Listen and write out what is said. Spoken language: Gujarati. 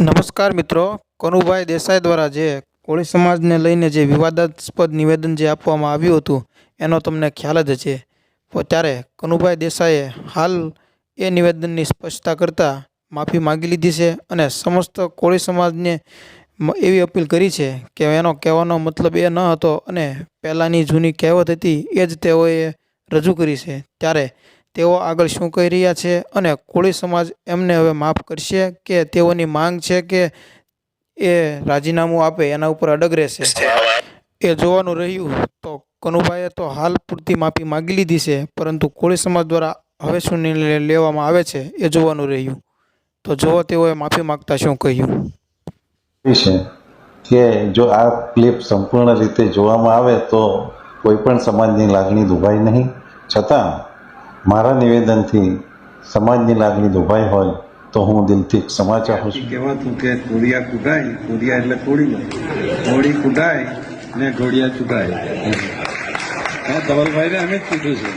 નમસ્કાર મિત્રો. કનુભાઈ દેસાઈ દ્વારા જે કોળી સમાજને લઈને જે વિવાદાસ્પદ નિવેદન જે આપવામાં આવ્યું હતું, એનો તમને ખ્યાલ જ છે ત્યારે કનુભાઈ દેસાઈએ હાલ એ નિવેદનની સ્પષ્ટતા કરતાં માફી માગી લીધી છે અને સમસ્ત કોળી સમાજને એવી અપીલ કરી છે કે એનો કહેવાનો મતલબ એ ન હતો અને પહેલાંની જૂની કહેવત હતી, એ જ તેઓએ રજૂ કરી છે. ત્યારે તેઓ આગળ શું કહી રહ્યા છે અને કોળી સમાજ એમને હવે માફ કરશે કે તેઓની માંગ છે કે એ રાજીનામું આપે, એના ઉપર અડગ રહેશે. એ જોવાનું રહ્યું તો કનુભાઈએ તો હાલ પૂરતી માફી માગી લીધી છે, પરંતુ કોળી સમાજ દ્વારા હવે શું નિર્ણય લેવામાં આવે છે એ જોવાનું રહ્યું. તો જો તેઓએ માફી માગતા શું કહ્યું. કે જો આ ક્લિપ સંપૂર્ણ રીતે જોવામાં આવે તો કોઈ પણ સમાજની લાગણી દુભાય નહીં. છતાં મારા નિવેદનથી સમાજની લાગણી દુભાઈ હોય તો હું દિલથી ક્ષમા ચાહું છું. કહેવાતું કે કોડિયા કુડાય કોડિયા એટલે કોડી કોળી કુડાય ને ઘોડિયા ચૂટાય હા ધવલભાઈને અમે જ કીધું છે.